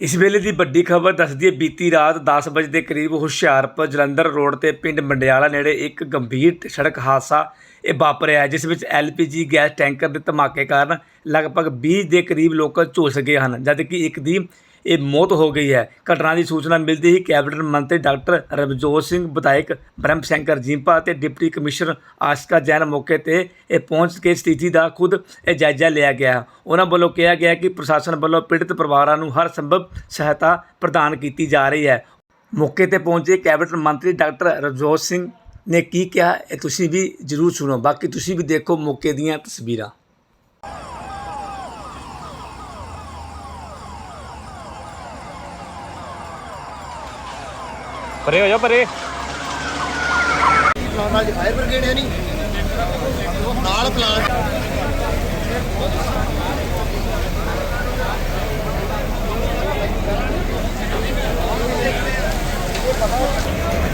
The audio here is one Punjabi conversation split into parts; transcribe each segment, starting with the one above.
ਇਸ ਵੇਲੇ ਦੀ ਵੱਡੀ ਖਬਰ ਦੱਸਦੀ ਹੈ, ਬੀਤੀ ਰਾਤ 10 ਵਜੇ ਦੇ ਕਰੀਬ ਹੁਸ਼ਿਆਰਪੁਰ ਜਲੰਧਰ ਰੋਡ ਤੇ ਪਿੰਡ ਮੰਡਿਆਲਾ ਨੇੜੇ ਇੱਕ ਗੰਭੀਰ ਸੜਕ ਹਾਦਸਾ ਇਹ ਵਾਪਰਿਆ ਜਿਸ ਵਿੱਚ ਐਲਪੀਜੀ ਗੈਸ ਟੈਂਕਰ ਦੇ ਧਮਾਕੇ ਕਾਰਨ ਲਗਭਗ 20 ਦੇ ਕਰੀਬ ਲੋਕ ਝੁਲਸ ਗਏ ਹਨ, ਜਦਕਿ ਇੱਕ ਦੀ ਇਹ ਮੌਤ ਹੋ ਗਈ ਹੈ। ਘਟਨਾ ਦੀ ਸੂਚਨਾ ਮਿਲਦੇ ਹੀ ਕੈਬਨਿਟ ਮੰਤਰੀ ਡਾਕਟਰ ਰਵਜੋਤ ਸਿੰਘ, ਵਿਧਾਇਕ ਬ੍ਰਹਮ ਸ਼ੰਕਰ ਜਿੰਪਾ ਅਤੇ ਡਿਪਟੀ ਕਮਿਸ਼ਨਰ ਆਸ਼ਕਾ ਜੈਨ ਮੌਕੇ ਤੇ ਇਹ ਪਹੁੰਚ ਕੇ ਸਥਿਤੀ ਦਾ ਖੁਦ ਇਹ ਜਾਇਜ਼ਾ ਲਿਆ ਗਿਆ। ਉਹਨਾਂ ਵੱਲੋਂ ਕਿਹਾ ਗਿਆ ਕਿ ਪ੍ਰਸ਼ਾਸਨ ਵੱਲੋਂ ਪੀੜਤ ਪਰਿਵਾਰਾਂ ਨੂੰ ਹਰ ਸੰਭਵ ਸਹਾਇਤਾ ਪ੍ਰਦਾਨ ਕੀਤੀ ਜਾ ਰਹੀ ਹੈ। ਮੌਕੇ ਤੇ ਪਹੁੰਚੇ ਕੈਬਨਿਟ ਮੰਤਰੀ ਡਾਕਟਰ ਰਵਜੋਤ ਸਿੰਘ ਨੇ ਕੀ ਕਿਹਾ, ਇਹ ਤੁਸੀਂ ਵੀ ਜ਼ਰੂਰ ਸੁਣੋ। ਬਾਕੀ ਤੁਸੀਂ ਵੀ ਦੇਖੋ ਮੌਕੇ ਦੀਆਂ ਤਸਵੀਰਾਂ। ਪਰੇ ਹੋ ਜਾ ਪਰੇ। ਪਲਾਂਟ ਅੱਜ ਫਾਇਰ ਬ੍ਰਿਗੇਡ ਹੈ ਨਹੀਂ ਨਾਲ ਪਲਾਂਟ ਬਾਜੀ ਉਹ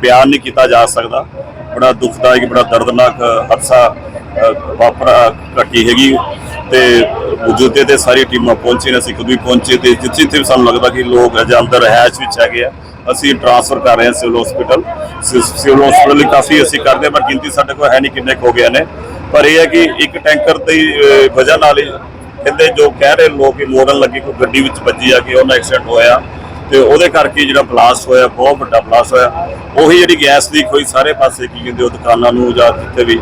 ਬਿਆਨ ਨਹੀਂ ਕੀਤਾ ਜਾ ਸਕਦਾ। ਬੜਾ ਦੁਖਦਾਇਕ, ਬੜਾ ਦਰਦਨਾਕ ਹਾਦਸਾ ਵਾਪਰਾ, ਘਟੀ ਹੈਗੀ। ਤੇ ਮੌਜੂਦੇ ਤੇ ਸਾਰੀ ਟੀਮਾਂ ਪਹੁੰਚੇ ਨੇ, ਅਸੀਂ ਖੁਦ ਵੀ ਪਹੁੰਚੇ ਤੇ ਜਿੱਥੇ ਜਿੱਥੇ ਸਾਨੂੰ ਲੱਗਦਾ ਕਿ ਲੋਕ ਅਜੇ ਅੰਦਰ ਰਹਿائش ਵਿੱਚ ਹੈਗੇ ਆ, ਅਸੀਂ ਟ੍ਰਾਂਸਫਰ ਕਰ ਰਹੇ ਹਾਂ ਸਿਵਲ ਹਸਪੀਟਲ ਸਿਵਲ ਹਸਪੀਟਲ ਲਈ ਕਾਫੀ ਅਸੀਂ ਕਰਦੇ ਹਾਂ, ਪਰ ਗਿਣਤੀ ਸਾਡੇ ਕੋਲ ਹੈ ਨਹੀਂ ਕਿੰਨੇ ਹੋ ਗਏ ਨੇ। ਪਰ ਇਹ ਹੈ ਕਿ ਇੱਕ ਟੈਂਕਰ ਦੀ ਵਜ੍ਹਾ ਨਾਲ ਹੀ ਕਹਿੰਦੇ ਜੋ ਕਹਿ ਰਹੇ ਲੋਕ ਕਿ ਮੋੜਨ ਲੱਗੀ ਕੋਈ ਗੱਡੀ ਵਿੱਚ ਵੱਜੀ ਆ ਕਿ ਉਹਨਾਂ ਐਕਸੀਡੈਂਟ ਹੋਇਆ ਤੇ ਉਹਦੇ ਕਰਕੇ ਜਿਹੜਾ ਬਲਾਸਟ ਹੋਇਆ, ਬਹੁਤ ਵੱਡਾ ਬਲਾਸਟ ਹੋਇਆ। ਉਹੀ ਜਿਹੜੀ ਗੈਸ ਲੀਕ ਹੋਈ ਸਾਰੇ ਪਾਸੇ, ਕੀ ਕਹਿੰਦੇ ਉਹ ਦੁਕਾਨਾਂ ਨੂੰ ਜਾਂ ਜਿੱਥੇ ਵੀ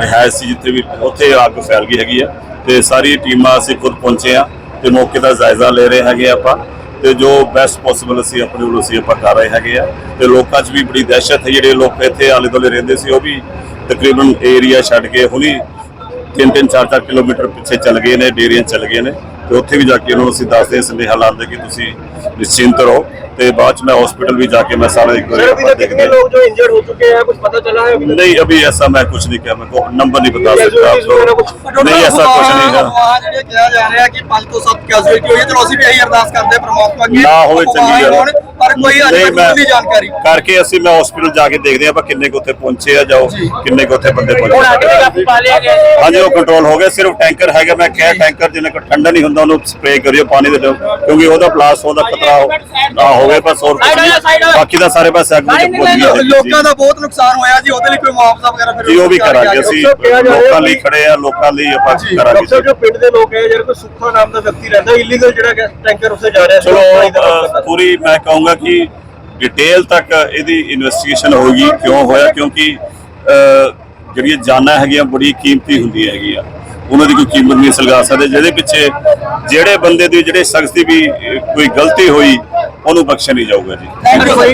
ਰਿਹਾਇਸ਼ ਸੀ, ਜਿੱਥੇ ਵੀ ਉੱਥੇ ਅੱਗ ਫੈਲ ਗਈ ਹੈਗੀ ਆ। ਤੇ ਸਾਰੀ ਟੀਮਾਂ ਅਸੀਂ ਖੁਦ ਪਹੁੰਚੇ ਆ ਤੇ ਮੌਕੇ ਦਾ ਜਾਇਜ਼ਾ ਲੈ ਰਹੇ ਹੈਗੇ ਆਪਾਂ। ਤੇ ਜੋ ਬੈਸਟ ਪੋਸੀਬਲ ਅਸੀਂ ਆਪਣੇ ਵੱਲੋਂ ਅਸੀਂ ਆਪਾਂ ਕਰ ਰਹੇ ਹੈਗੇ ਆ। ਤੇ ਲੋਕਾਂ 'ਚ ਵੀ ਬੜੀ ਦਹਿਸ਼ਤ ਹੈ, ਜਿਹੜੇ ਲੋਕ ਇੱਥੇ ਆਲੇ ਦੁਆਲੇ ਰਹਿੰਦੇ ਸੀ, ਉਹ ਵੀ ਤਕਰੀਬਨ ਏਰੀਆ ਛੱਡ ਕੇ ਹੁਣੀ 3-3 4-4 ਕਿਲੋਮੀਟਰ ਪਿੱਛੇ ਚੱਲ ਗਏ ਨੇ ਡੇਰੀਆਂ ਚੱਲ ਗਏ ਨੇ ਤੇ ਉੱਥੇ ਵੀ ਜਾ ਕੇ ਉਹਨਾਂ ਨੂੰ ਅਸੀਂ ਦੱਸਦੇ ਸੁਨੇਹਾ ਲਾਉਂਦੇ ਕਿ ਤੁਸੀਂ ਨਿਸ਼ਚਿੰਤ ਰਹੋ ਤੇ ਬਾਅਦ ਚ ਮੈਂ ਹਸਪੀਟਲ ਵੀ ਜਾ ਕੇ ਮੈਂ ਸਾਰਾ ਇੱਕ ਵਾਰੀ ਕਿੰਨੇ ਲੋਕ ਜੋ ਇੰਜਰਡ ਹੋ ਚੁਕੇ ਹੈ ਕੁਝ ਪਤਾ ਚਲਾ ਹੈ ਨਹੀਂ ਅਭੀ ਐਸਾ ਮੈਂ ਕੁਝ ਨਹੀਂ ਕਿਹਾ ਮੈਂ ਕੋ ਨੰਬਰ ਨਹੀਂ ਬਤਾ ਸਕਦਾ ਆਪ ਨੂੰ ਨਹੀਂ ਐਸਾ ਕੁਝ ਨਹੀਂ ਹੈ ਜਿਹੜੇ ਕਿਹਾ ਜਾ ਰਿਹਾ ਕਿ 5 ਤੋਂ 7 ਕੈਜ਼ੁਅਲਟੀ ਹੋਈ ਹੈ ਚਲੋ ਅਸੀਂ ਵੀ ਇਹੀ ਅਰਦਾਸ ਕਰਦੇ ਪਰਮਾਤਮਾ ਅੱਗੇ ਨਾ ਹੋਵੇ ਚੰਗੀ ਗੱਲ। ਪਰ ਕੋਈ ਅਜੇ ਨਹੀਂ, ਤੱਕ ਮੁੱਢਲੀ ਜਾਣਕਾਰੀ ਕਰਕੇ ਅਸੀਂ ਮੈਂ ਹਸਪੀਟਲ ਜਾ ਕੇ ਦੇਖਦੇ ਆਪਾਂ ਕਿੰਨੇ ਕੁ ਉੱਥੇ ਪਹੁੰਚੇ ਆ ਜਾਓ ਕਿੰਨੇ ਕੁ ਉੱਥੇ ਬੰਦੇ ਹੁਣ ਅੱਗ ਤੇ ਪਹੁੰਚੇ ਕਾਬੂ ਪਾ ਲਿਆ ਗਿਆ ਹੈ। ਹਾਂਜੀ ਉਹ ਕੰਟਰੋਲ ਹੋ ਗਿਆ ਸਿਰਫ ਟੈਂਕਰ ਹੈਗਾ ਮੈਂ ਕਿਹਾ ਟੈਂਕਰ ਜਿੰਨੇ ਕੋ ਠੰਡਾ ਨਹੀਂ ਹੁੰਦਾ ਉਹਨੂੰ ਸਪਰੇਅ ਕਰਿਓ ਪਾਣੀ ਦੇ ਦਿਓ ਕਿਉਂਕਿ ਉਹਦਾ ਬਲਾਸਟ ਹੋਣ ਦਾ ਖਤਰਾ ਹੋ- ਨਾ ਹੋਵੇ ਬਸ ਹੋਰ। ਬਾਕੀ ਦਾ ਸਾਰੇ ਪਾਸੇ ਅੱਗ ਵਿੱਚ ਪਹੁੰਚ ਲੋਕਾਂ ਦਾ ਬਹੁਤ ਨੁਕਸਾਨ ਹੋਇਆ ਜੀ ਉਹਦੇ ਲਈ ਕੋਈ ਮੁਆਵਜ਼ਾ ਵਗੈਰਾ ਫਿਰ ਜੀ ਉਹ ਵੀ ਕਰਾਂਗੇ ਅਸੀਂ। ਲੋਕਾਂ ਲਈ ਖੜੇ ਆ ਲੋਕਾਂ ਲਈ ਆਪਾਂ ਕਰਾਂਗੇ। ਜੋ ਪਿੰਡ ਦੇ ਲੋਕ ਹੈ ਜਿਹੜੇ ਕੋਈ ਸੁੱਖਾ ਨਾਮ ਦਾ ਵਿਅਕਤੀ ਰਹਿੰਦਾ ਇਲੀਗਲ ਜਿਹੜਾ ਗੈਸ ਟੈਂਕਰ ਉੱਥੇ ਜਾ ਰਿਹਾ ਸੀ, ਚਲੋ ਦਾ। ਪੂਰੀ ਮੈਂ ਕਹੂੰਗਾ ਕਿ ਡਿਟੇਲ ਤੱਕ ਇਹਦੀ ਇਨਵੈਸਟੀਗੇਸ਼ਨ ਹੋਏਗੀ ਕਿਉਂ ਹੋਇਆ? ਕਿਉਂਕਿ ਅਹ, ਜਿਹੜੀਆਂ ਜਾਨਾਂ ਹੈਗੀਆਂ ਬੜੀ ਕੀਮਤੀ ਹੁੰਦੀਆਂ ਹੈਗੀਆਂ। ਉਹਨਾਂ ਦੀ ਕੋਈ ਕੀਮਤ ਨਹੀਂ ਸਲਗਾ ਸਕਦੇ। ਜਿਹਦੇ ਪਿੱਛੇ ਜਿਹੜੇ ਬੰਦੇ ਦੀ ਜਿਹੜੇ ਸ਼ਖਸ ਦੀ ਵੀ ਕੋਈ ਗਲਤੀ ਹੋਈ ਉਹਨੂੰ ਬਖਸ਼ਿਆ ਨਹੀਂ ਜਾਊਗਾ ਜੀ।